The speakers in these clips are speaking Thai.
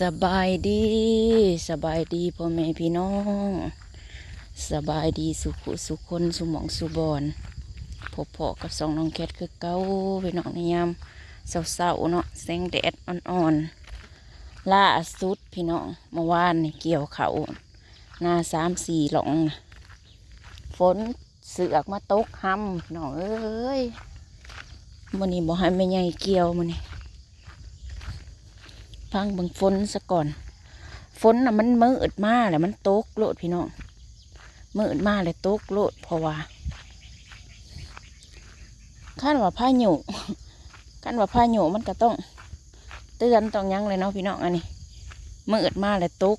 สบายดีสบายดีพ่อแม่พี่น้อง สบายดีสุขสุคนสุหมองสุบอนพบพาะกับสองน้องแคทคือเก้าพี่น้องในยามเศร้าๆเนาะแสงแดดอ่อนๆล่าสุดพี่น้องเมื่อวานนี่เกี่ยวเขาหน้าสามสี่หลงฝนเสือกมาตกห้ำน้องเอ้ยมันนี้บอกให้ไม่ใหญ่เกี่ยวมันนี่ ฟังบังฝนซะก่อน ฝนน่ะมันมืดมาแหละมันตกโลดพี่น้องมืดมาเลยตกโลดเพราะว่าขั้นว่าพายุขั้นว่าพายุมันก็ต้อง เตือนต้องยั้งเลยเนาะพี่น้องอันนี้มืดมาเลยตก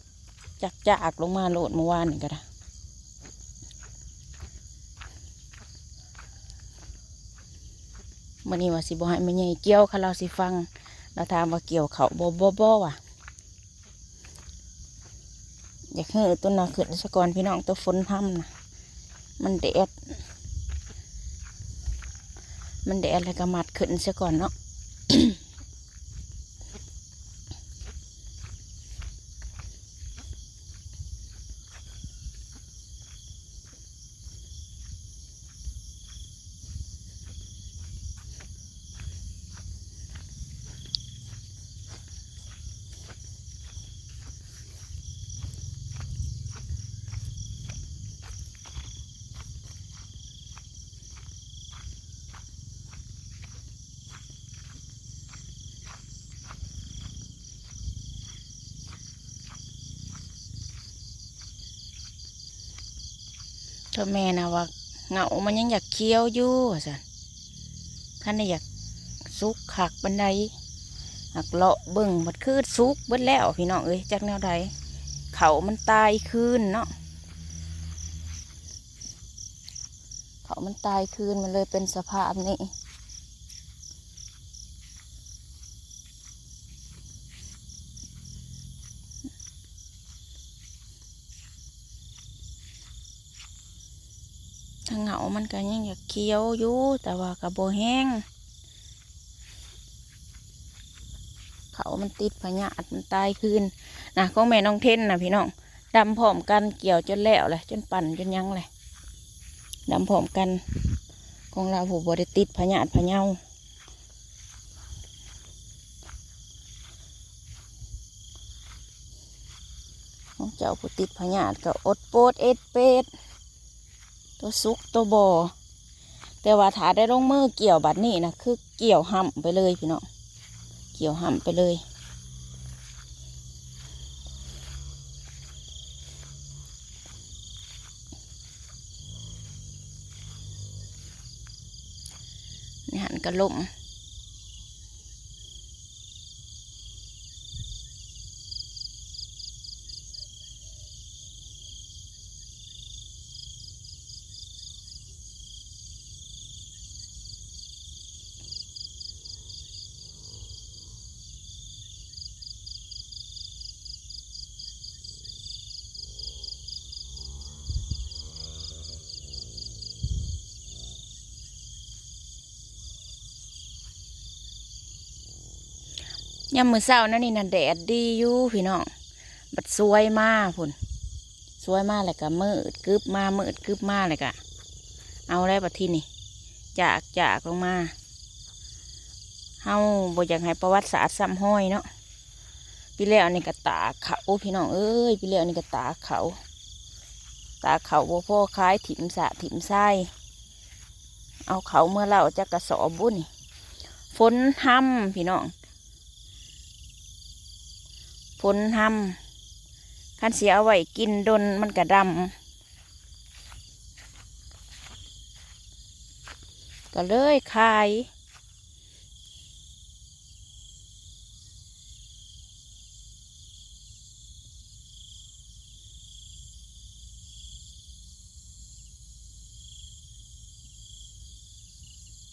จากจากลงมาโลดเมื่อวานนี่ก็ได้มื่อนี้ว่าสิบให้ไม่ใหญ่เกี่ยวค่ะเราสิฟัง เราถามว่าเกี่ยวเขาบ่บ่บ่ว่ะอยากให้ต้นนาขึ้นสก่อนพี่น้องตัวฝนทำนะมันแดดมันแดดแล้วก็มัดขึ้นสก่อนเนาะ เธอแม่นะว่าเหงามันยังอยากเคี้ยวอยู่สันท่านนี่อยากซุกขักบันไดหักเลาะเบิ่งมัดคืดซุกเบิดแล้วพี่น้องเอ้ยจากแนวใดเขามันตายคืนเนาะเขามันตายคืนมันเลยเป็นสภาพนี้ ถ้าเหงามันก็ยังอยากเคี้ยวอยู่แต่ว่ากับโบแห้ง เขามันติดพญาติมันตายคืนนะของแม่น้องเท่นนะพี่น้องดำพร้อมกันเกี่ยวจนแล้วเลยจนปั่นจนยังเลยดำพร้อมกัน ของเราผูบริติดพญาติพะเยาของเจ้าผู้ติดพญาติก็อดโปดเอ็ดเป็ด ตัวซุกตัวบอแต่ว่าถ้าได้ลงมือเกี่ยวบัดนี้นะคือเกี่ยวห่ำไปเลยพี่น้องเกี่ยวห่ำไปเลย นี่หันกระลม ยามมือเศร้านั่นนี่น่ะแดดดีอยู่พี่น้องบัดสวยมากพุ่นสวยมากเลยก็มืดกึบมามืดกึบมาเลยก็เอาได้บัดที่นี่จากจากลงมาเฮาบ่อยากให้ประวัติศาสตร์ซ้ำห้อยเนาะพี่แล้วนี่ก็ตาเขาพี่น้องเอ้ยพี่แล้วนี่ก็ตาเขา ตาเขาบ่พ่อคล้ายถิ่มสะถิ่มไส้เอาเขาเมื่อเล่าจะกระสอบบุญนี่ฝนห้ำพี่น้อง ฝนทำคันเสียเอาไว้กินดนมันกระดำก็เลยคาย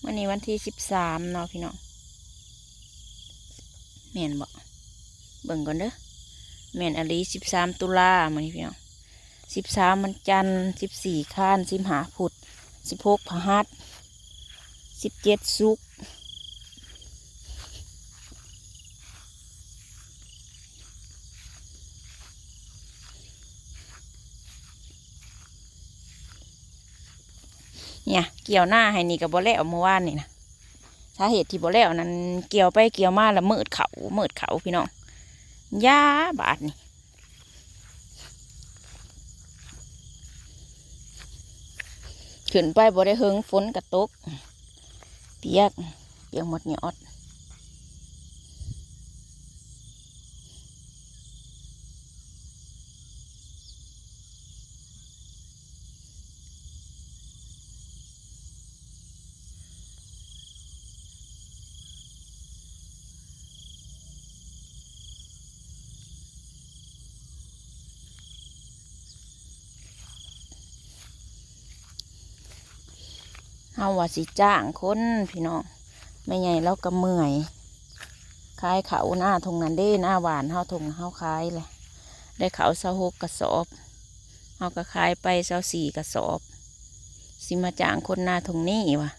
วันนี้วันที่สิบสามเนาะพี่น้องเมียนบอก เบิ่งก่อนเด้อแม่นอลีสิบสามตุลาเมัอนี่พี่น้องสิบสามมันจันสิบสี่ข้านสิบหาผุดสิบหกพหัสสิบเจ็ดซุกเนี่ยเกี่ยวหน้าให้นี่กับบ่แล้วเมื่อวานนี่นะสาเหตุที่บ่แล้วนั้นเกี่ยวไปเกี่ยวมาแล้วมืดเขามืดเขาพี่น้อง ยาบาดนี่ขึ้นไปบ่ได้เฮิงฝนกระตก เปียก เปียกหมดยอด เฮาว่าสิจ้างคนพี่น้องไม่ใหญ่แล้วก็เมื่อยขายเขาหน้าทงนั้นเด้หน้าหวานเฮาทงเฮาขายเลยได้เขาเสาหกกระสอบเฮาก็ขายไปเสาสี่กระสอบ สิมาจ้างคนหน้าทงนี้วะ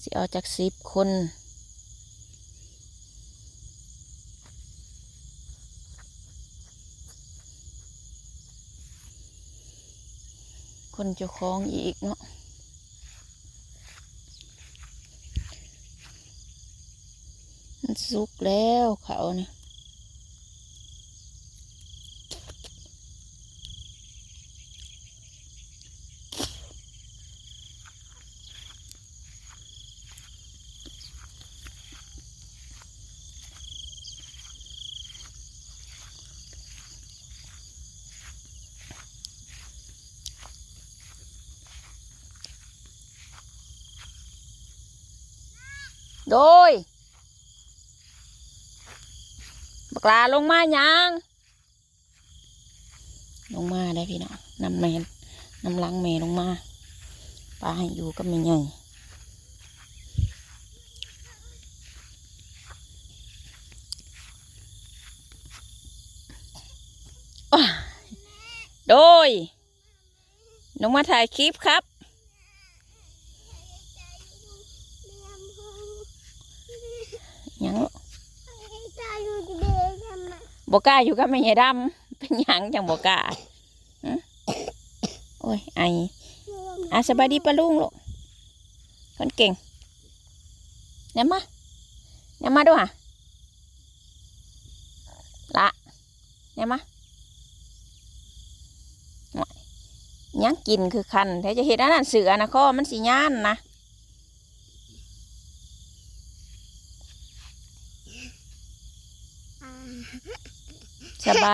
สิเอาจากสิบคนคนเจ้าของอีกเนาะ มันสุกแล้วเขาเนี่ยโดย บักลาลงมายังลงมาได้พี่น้องนำแมนนำลังแม่ลงมาปลาให้อยู่ก็ไม่ใหญ่ว้าโดยลงมาถ่ายคลิปครับ ยัง บกล้าอยู่กับแม่ใหญ่ดำเป็นหยังจังบกล้าโอ้ยไออะสบายดีปะลุงลูกคนเก่งเนี่ยมาเนี่ยมาด้วยละเนี่ยมาโอ้ยยังกินคือคันแต่จะเห็นอันนั้นเสือนะข้อมันสีย่านนะ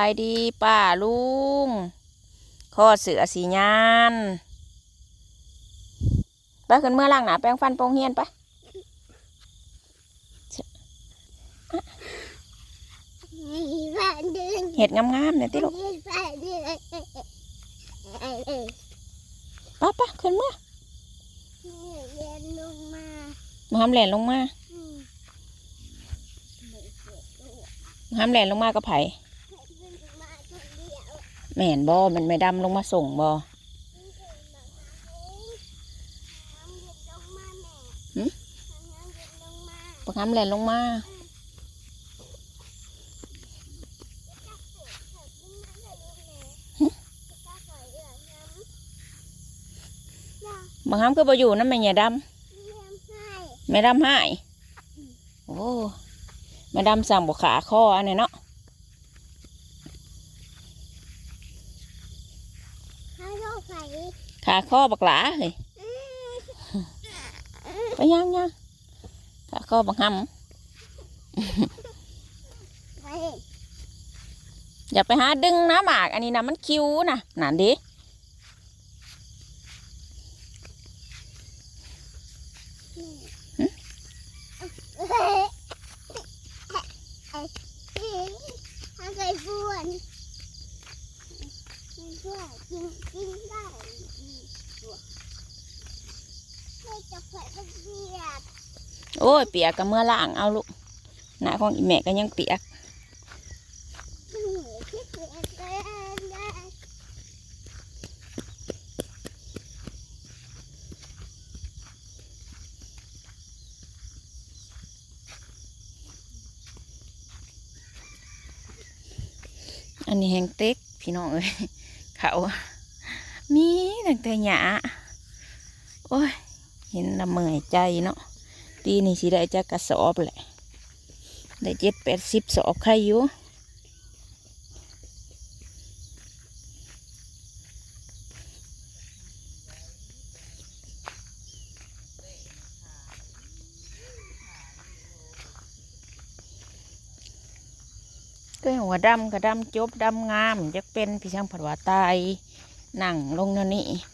ายดีป้าลุงข้อเสือสีญานไปขึ้นเมื่อล่างหนาแปรงฟันโปรงเฮียนไปเห็ดงามๆเนี่ยติลูกป้าป้าขึ้นเมื่อมาห้ามแหลนลงมาห้ามแหลนลงมาก็ไผ่ แม่นบอมันไม่ดำลงมาส่งบอปกห้ามแหลนลงมาบางครั้งก็บอยู่นั่นแม่ใหญ่ดำแม่ดำให้โอ้แม่ดำสั่งบกขาข้ออันนี้เนาะ ขาข้อบักหลาเฮ้ยไปยังยังขาข้อบักหำอย่าไปหาดึงนะหมาก อันนี้นะมันคิ้วนะหนั่นดิ โอ้ยเปียกกับเมื่อล่างเอาลูกหน้าของอีแม่ก็ยังเปียกอันนี้แหงเต็กพี่น้องเอ้ยเขามีตั้งแต่หยาโอ้ย เห็นละเมอยใจเนาะปีนี้สิได้จะกระสอบแหละ ได้เจ็ดแปดสิบสอบใครอยู่ก็อย่างว่าดำก็ดำจบดำงามจะเป็นพี่ช่างผัดว่าตายนั่งลงนั่นนี่